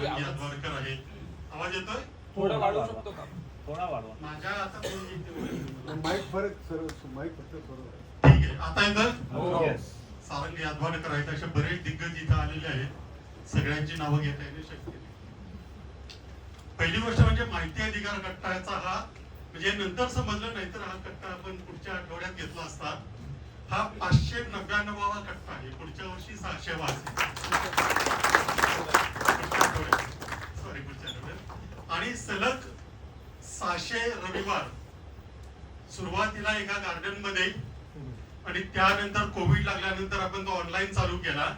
सारंगी आवाज- अद्वारकर आहेत आवाज येतोय? थोडा वाढवू शकतो का? थोडा वाढवा. माझ्या आता माईक फरक सर माईक फक्त बरोबर ठीक आहे आता. सारंगी आहेत असे बरेच दिग्गज इथं आलेले आहेत. सगळ्यांची नावं घेता येणे शक्य पहिली गोष्ट म्हणजे माहिती अधिकार कट्टाचा हा म्हणजे नंतर समजलं नाही तर हा कट्टा आपण पुढच्या आठवड्यात घेतला असता. हा पाचशे नव्याण्णवावा कट्टा आहे. पुढच्या वर्षी सहाशे आठवड्यात आणि सलग सहाशे रविवार सुरुवातीला एका गार्डनमध्ये आणि त्यानंतर कोविड लागल्यानंतर आपण तो ऑनलाईन चालू केला.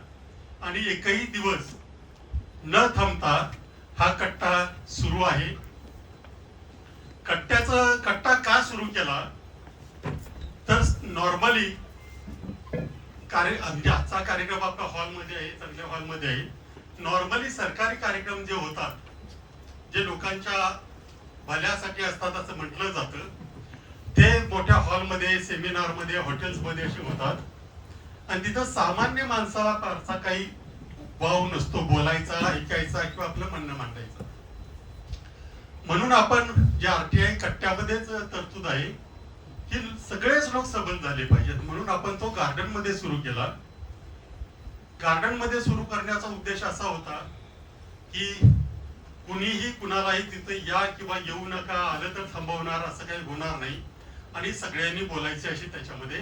आणि एकही दिवस न थांबता हा कट्टा सुरू आहे. कट्ट्याचा कट्टा का सुरू केला? तर नॉर्मली कार्य आजचा कार्यक्रम आपला हॉलमध्ये आहे चांगल्या हॉलमध्ये आहे. नॉर्मली सरकारी कार्यक्रम जे होतात जे लोकांच्या भल्यासाठी असतात असं म्हटलं जातं ते मोठ्या हॉलमध्ये सेमिनारमध्ये हॉटेल्समध्ये असे होतात. आणि तिथं सामान्य माणसाला फारसा काही वाव नसतो बोलायचा ऐकायचा किंवा आपलं म्हणणं मांडायचं. म्हणून आपण जे आरटीआय कट्ट्यामध्येच तरतूद आहे की सगळेच लोक सबल झाले पाहिजेत. म्हणून आपण तो गार्डनमध्ये सुरू केला. गार्डनमध्ये सुरू करण्याचा उद्देश असा होता की कुणीही कुणालाही तिथे या किंवा येऊ नका आलं तर थांबवणार असं काही होणार नाही. आणि सगळ्यांनी बोलायचे अशी त्याच्यामध्ये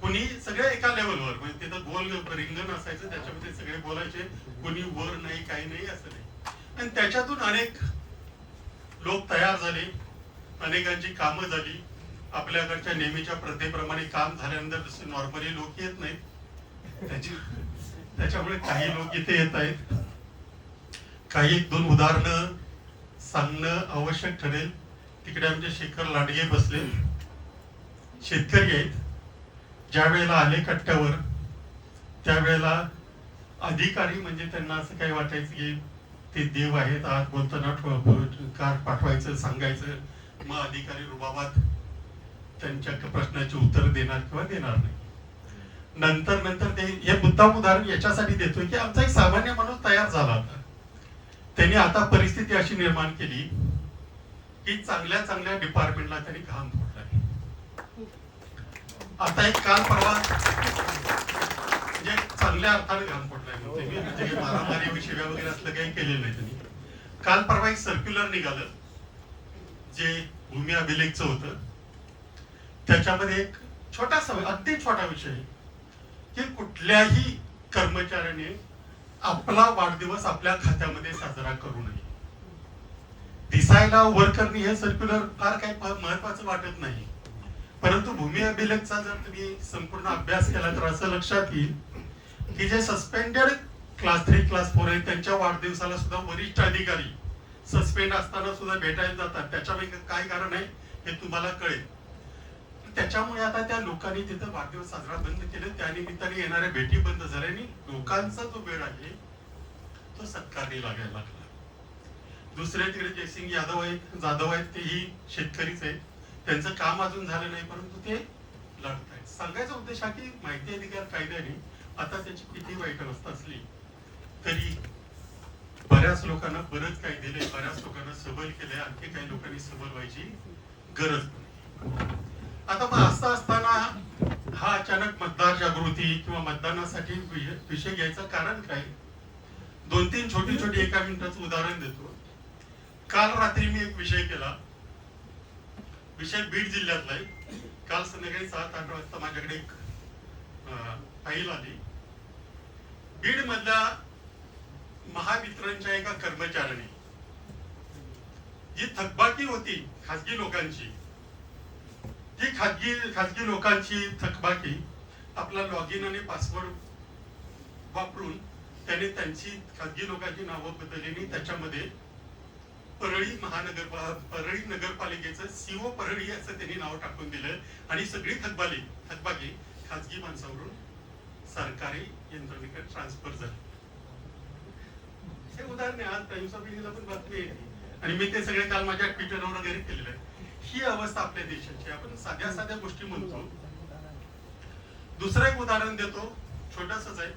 कुणी सगळे एका लेवलवर म्हणजे तिथं गोल रिंगण असायचं त्याच्यामध्ये सगळे बोलायचे कुणी वर नाही काही नाही असं नाही. आणि त्याच्यातून अनेक लोक तयार झाले अनेकांची कामं झाली. आपल्याकडच्या नेहमीच्या प्रथेप्रमाणे काम झाल्यानंतर जसे नॉर्मली लोक येत नाहीत त्याची त्याच्यामुळे काही लोक इथे येत आहेत. काही एक दोन उदाहरणं सांगणं आवश्यक ठरेल. तिकडे आमचे शेखर लाडगे बसले. शेतकरी आहेत. ज्या वेळेला आले कट्ट्यावर त्यावेळेला अधिकारी म्हणजे त्यांना असं काही वाटायचं की ते देव आहेत आज बोलताना कार पाठवायचं सांगायचं. मग अधिकारी रुबाबात त्यांच्या प्रश्नाचे उत्तर देणार किंवा देणार नाही. नंतर नंतर ते हे मुद्दाम उदाहरण याच्यासाठी देतोय की आमचा एक सामान्य माणूस तयार झाला होता. त्यांनी आता परिस्थिती अशी निर्माण केली की चांगल्या चांगल्या डिपार्टमेंटला त्यांनी घाम फोडलाय आता एक काल परवा म्हणजे चांगल्या अर्थाने घाम फोडलाय म्हणजे मारामारी शिव्या वगैरे असलं काही केलेलं नाही त्यांनी. काल परवा एक सर्क्युलर निघालं. जे भूमी अभिलेखचं होतं. त्याच्यामध्ये एक छोटासा अगदी छोटा विषय की कुठल्याही कर्मचाऱ्याने आपला वाढदिवस आपल्या खात्यामध्ये साजरा करू नये. दिसायला वर्करनी हे सर्क्युलर फार काही महत्वाचं वाटत नाही. परंतु भूमी अभिलेखचा जर तुम्ही संपूर्ण अभ्यास केला तर असं लक्षात येईल की जे suspended class three class four आहेत त्यांच्या वाढदिवसाला सुद्धा वरिष्ठ अधिकारी सस्पेंड असताना सुद्धा भेटायला जातात. त्याच्यापैकी काय कारण आहे हे तुम्हाला कळेल. त्याच्यामुळे आता त्या लोकांनी तिथं वाढदिवस साजरा बंद केले. त्या निमित्ताने येणाऱ्या भेटी बंद झाल्या आणि लोकांचा जो वेळ आहे तो सत्कारणी लागायला लागला. दुसरे तिकडे जयसिंग यादव आहेत जाधव आहेत तेही शेतकरीच आहेत. त्यांचं काम अजून झालं नाही परंतु ते लढत आहेत. सांगायचा उद्देश हा की माहिती अधिकार कायद्याने आता त्याची किती वाईट अवस्था असली तरी बऱ्याच लोकांना बरंच काही दिले बऱ्याच लोकांना सबल केले आणखी काही लोकांनी सबल व्हायची गरज नाही आता मग असं असताना हा अचानक मतदार जागृती किंवा मतदानासाठी विषय विषय घ्यायचं कारण काय? दोन तीन छोटी छोटी एका मिनिटाचं उदाहरण देतो. काल रात्री मी एक विषय केला. विषय बीड जिल्ह्यातला आहे काल संध्याकाळी सात आठ वाजता माझ्याकडे एक फाईल आली. बीड मधल्या महावितरणच्या एका कर्मचाऱ्याने जी थकबाकी होती खासगी लोकांची ती खाजगी खाजगी लोकांची थकबाकी आपला लॉग इन आणि पासवर्ड वापरून त्याने त्यांची खाजगी लोकांची नावं बदलली. त्याच्यामध्ये परळी महानगर परळी नगरपालिकेचं सीओ परळी असं त्यांनी नाव टाकून दिलं. आणि सगळी थकबाली थकबाकी खाजगी माणसावरून सरकारी यंत्रणेकडे ट्रान्सफर झाली. हे उदाहरण आज टाइम्स ऑफ इंडियाला पण बातमी आहे. आणि मी ते सगळे काल माझ्या ट्विटरवर वगैरे केलेलं आहे ही अवस्था आपल्या देशाची आपण साध्या साध्या गोष्टी म्हणतो. दुसरं एक उदाहरण देतो. छोटसच आहे.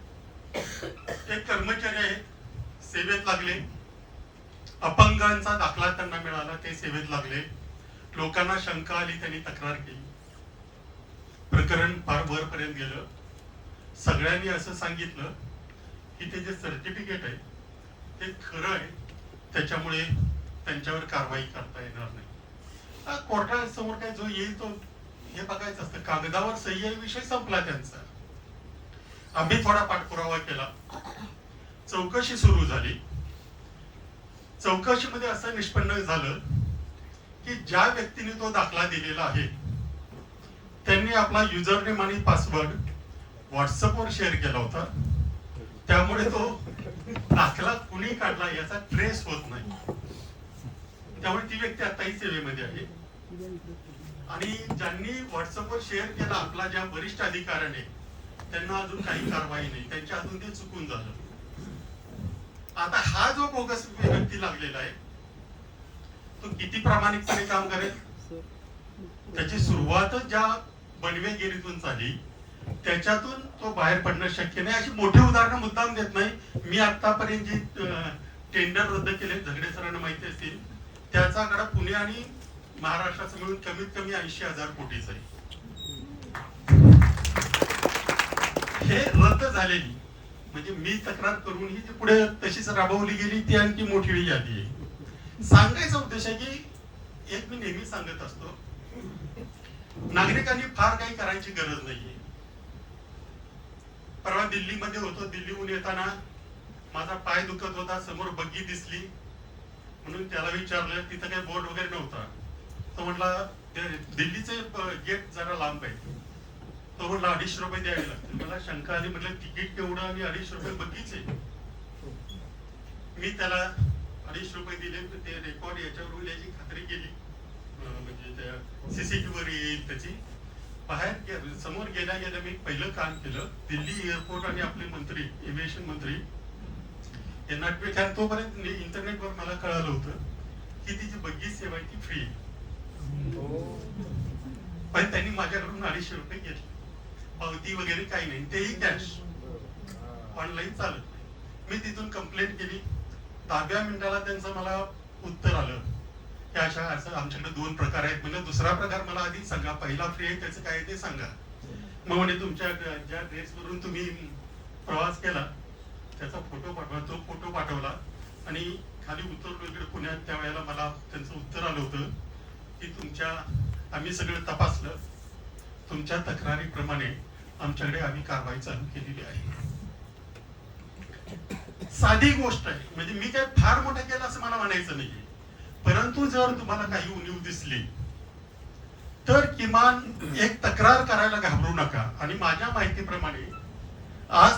एक कर्मचारी आहेत सेवेत लागले. अपंगांचा दाखला त्यांना मिळाला. ते सेवेत लागले. लोकांना शंका आली त्यांनी तक्रार केली. प्रकरण फार वरपर्यंत गेलं. सगळ्यांनी असं सांगितलं की ते जे सर्टिफिकेट आहे ते खरं आहे. त्याच्यामुळे त्यांच्यावर कारवाई करता येणार नाही. कोर्टासमोर काय जो येईल तो हे बघायचं असतं. कागदावर सही आहे विषय संपला त्यांचा. आम्ही थोडा पाठपुरावा केला. चौकशी सुरू झाली. चौकशीमध्ये असं निष्पन्न झालं की ज्या व्यक्तीने तो दाखला दिलेला आहे त्यांनी आपला युजर नेम आणि पासवर्ड व्हॉट्सअपवर शेअर केला होता. त्यामुळे तो दाखला कुणी काढला याचा ट्रेस होत नाही. त्यामुळे ती व्यक्ती आताही सेवेमध्ये आहे. आणि ज्यांनी व्हॉट्सअपवर शेअर केला आपला ज्या वरिष्ठ अधिकाऱ्याने त्यांना अजून काही कारवाई नाही. त्यांच्या अजून ते चुकून झालं. आता हा जो बोगस व्यक्ती लागलेला आहे तो किती प्रामाणिकपणे काम करेल? त्याची सुरुवातच ज्या बनवेगिरीतून झाली त्याच्यातून तो बाहेर पडणं शक्य नाही. अशी मोठी उदाहरणं मुद्दाम देत नाही. मी आतापर्यंत जी टेंडर रद्द केले झगडे सरांना माहिती असतील त्याचा आकडा पुणे आणि महाराष्ट्राचं मिळून कमीत कमी ऐंशी हजार कोटीचा आहे हे रद्द झालेली म्हणजे मी तक्रार करून ही जी पुढे तशीच राबवली गेली ती आणखी मोठी यादी आहे. सांगायचा उद्देश आहे की एक मी नेहमी सांगत असतो नागरिकांनी फार काही करायची गरज नाहीये. परवा दिल्लीमध्ये होतो दिल्लीहून येताना माझा पाय दुखत होता समोर बग्गी दिसली. म्हणून त्याला विचारलं तिथं काही बोर्ड वगैरे नव्हता. तो म्हटला दिल्लीचे गेट जरा लांब आहे. तो म्हटला अडीचशे रुपये द्यावे लागतील. मला शंका आली म्हटलं तिकीट केवढं आणि अडीचशे रुपये बग्गीचे मी त्याला अडीचशे रुपये दिले ते रेकॉर्ड याच्यावर होईल याची खात्री केली. म्हणजे त्या सीसीटीव्हीवर येईल त्याची. बाहेर समोर गेल्या गेल्या मी पहिलं काम केलं दिल्ली एअरपोर्ट आणि आपले मंत्री एव्हिएशन मंत्री यांना ट्विट आणि तोपर्यंत इंटरनेटवर मला कळालं होतं की तिची बग्गी सेवा आहे. फ्री पण त्यांनी माझ्याकडून अडीचशे रुपये घेतले. पावती वगैरे काही नाही. तेही कॅश ऑनलाईन चालत नाही. मी तिथून कंप्लेंट केली. दहाव्या मिनिटाला त्यांचं मला उत्तर आलं. की अशा असं आमच्याकडे दोन प्रकार आहेत. म्हणजे दुसरा प्रकार मला आधी सांगा. पहिला फ्री आहे त्याचं काय ते सांगा. मग म्हणे तुमच्या ज्या ड्रेसवरून तुम्ही प्रवास केला त्याचा फोटो पाठवा तो फोटो पाठवला. आणि खाली उतरलो इकडे पुण्यात त्यावेळेला मला त्यांचं उत्तर आलं होतं की तुमच्या आम्ही सगळं तपासलं. तुमच्या तक्रारीप्रमाणे आमच्याकडे आम्ही कारवाई चालू केलेली आहे. साधी गोष्ट आहे. म्हणजे मी काय फार मोठं केलं असं मला म्हणायचं नाहीये. परंतु जर तुम्हाला काही उणीव दिसली तर किमान एक तक्रार करायला घाबरू नका. आणि माझ्या माहितीप्रमाणे आज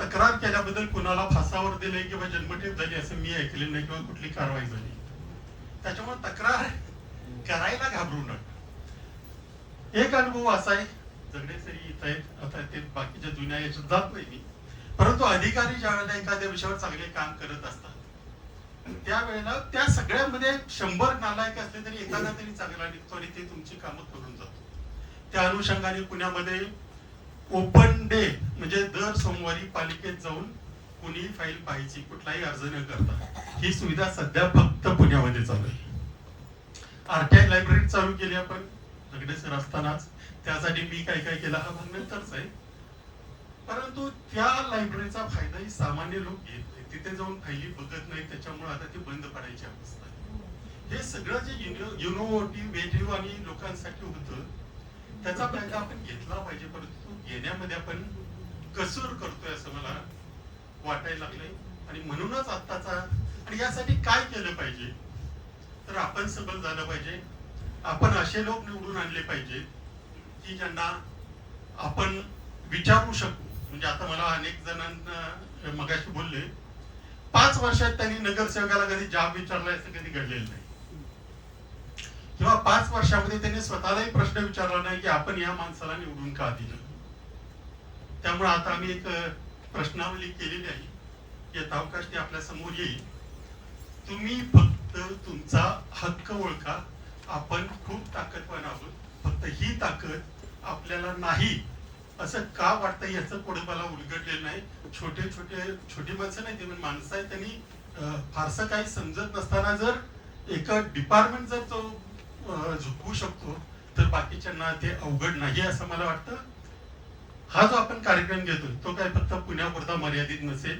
तक्रार त्याबद्दल कुणाला फासावर दिले किंवा जन्मठेप झाली असं मी ऐकले नाही किंवा कुठली कारवाई झाली. त्याच्यामुळे तक्रार करायला घाबरू नका. एक अनुभव असा आहे जगणे सरी येत आहेत आता ते बाकीच्या जुन्या याच्यात जात नाही मी. परंतु अधिकारी ज्या वेळेला एखाद्या विषयावर चांगले काम करत असतात त्यावेळेला त्या सगळ्यामध्ये शंभर नालायक असले तरी एखादा तरी चांगला निघतो आणि ते तुमची कामं करून जातो. त्या अनुषंगाने पुण्यामध्ये ओपन डे म्हणजे दर सोमवारी पालिकेत जाऊन कुणी फाईल पाहायची कुठलाही अर्ज न करता ही सुविधा सध्या फक्त पुण्यामध्ये चालू आहे आरटीआय लायब्ररी चालू केली आपण झगडे सर असतानाच त्यासाठी मी काय काय केलं हा भाग नंतरच आहे परंतु त्या लायब्ररीचा फायदाही सामान्य लोक घेत नाही तिथे जाऊन फायली बघत नाही त्याच्यामुळे आता ती बंद पडायची अवस्था हे सगळं जे युनोव्हेटिव्ह आणि लोकांसाठी होतं त्याचा फायदा आपण घेतला पाहिजे परंतु तो घेण्यामध्ये आपण कसूर करतोय असं मला वाटायला लागलंय. आणि म्हणूनच आत्ताचा आणि यासाठी काय केलं पाहिजे? तर आपण सबल झालं पाहिजे. आपण असे लोक निवडून आणले पाहिजे की ज्यांना आपण विचारू शकू. म्हणजे आता मला अनेक जणांना मगाशी बोलले पाच वर्षात त्यांनी नगरसेवकाला कधी जाब विचारलाय असं कधी घडलेलं नाही. किंवा पाच वर्षामध्ये त्यांनी स्वतःलाही प्रश्न विचारला नाही की आपण या माणसाला निवडून का दिलं? त्यामुळे आता आम्ही एक प्रश्नावली केलेली आहे. यथावकाश अवकाश आपल्यासमोर येईल. तुम्ही फक्त तुमचा हक्क ओळखा. आपण खूप ताकदवान आहोत. फक्त ही ताकद आपल्याला नाही. असं का वाटतं याचं पुढे मला उलगडलेलं नाही. छोटे छोटे छोटी माणसं नाही ते माणसं त्यांनी फारसं काही समजत नसताना जर एका डिपार्टमेंट जर तो झुकवू शकतो तर बाकीच्यांना ते अवघड नाही असं मला वाटतं. हा जो आपण कार्यक्रम घेतोय तो काय फक्त पुण्यापुरता मर्यादित नसेल.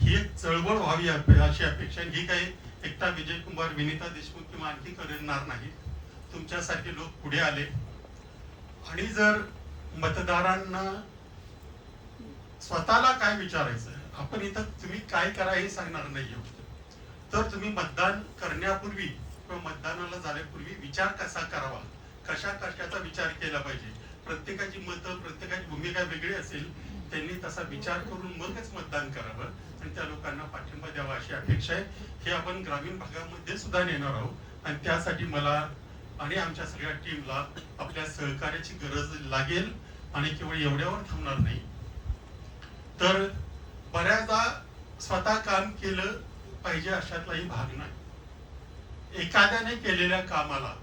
ही एक चळवळ व्हावी अशी अपेक्षा ही काही एकटा विजय कुमार विनीता देशमुख किंवा आणखी करणार नाही तुमच्यासारखे लोक पुढे आले. आणि जर मतदारांना स्वतःला काय विचारायचं आपण इथं तुम्ही काय करा हे सांगणार नाही तर तुम्ही मतदान करण्यापूर्वी मतदानाला जाण्यापूर्वी विचार कसा करावा? कशा कशाचा विचार केला पाहिजे? प्रत्येकाची मतं प्रत्येकाची भूमिका वेगळी असेल त्यांनी तसा विचार करून मगच मतदान करावं आणि त्या लोकांना पाठिंबा द्यावा अशी अपेक्षा आहे. हे आपण ग्रामीण भागामध्ये सुद्धा नेणार आहोत. आणि त्यासाठी मला आणि आमच्या सगळ्या टीमला आपल्या सहकार्याची गरज लागेल आणि केवळ एवढ्यावर थांबणार नाही. तर बऱ्याचदा स्वतः काम केलं पाहिजे अशातलाही भाग नाही. एखाद्याने केलेल्या कामाला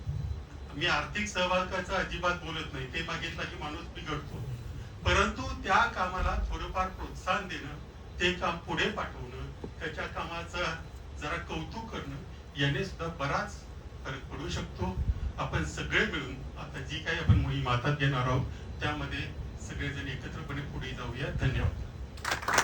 मी आर्थिक सहभागाचा अजिबात बोलत नाही. ते मागितला की माणूस बिघडतो. परंतु त्या कामाला थोडंफार प्रोत्साहन देणं ते काम पुढे पाठवणं त्याच्या कामाचं जरा कौतुक करणं याने सुद्धा बराच फरक पडू शकतो. आपण सगळे मिळून आता जी काही आपण मोहीम हातात घेणार आहोत त्यामध्ये सगळेजण एकत्रपणे पुढे जाऊया. धन्यवाद.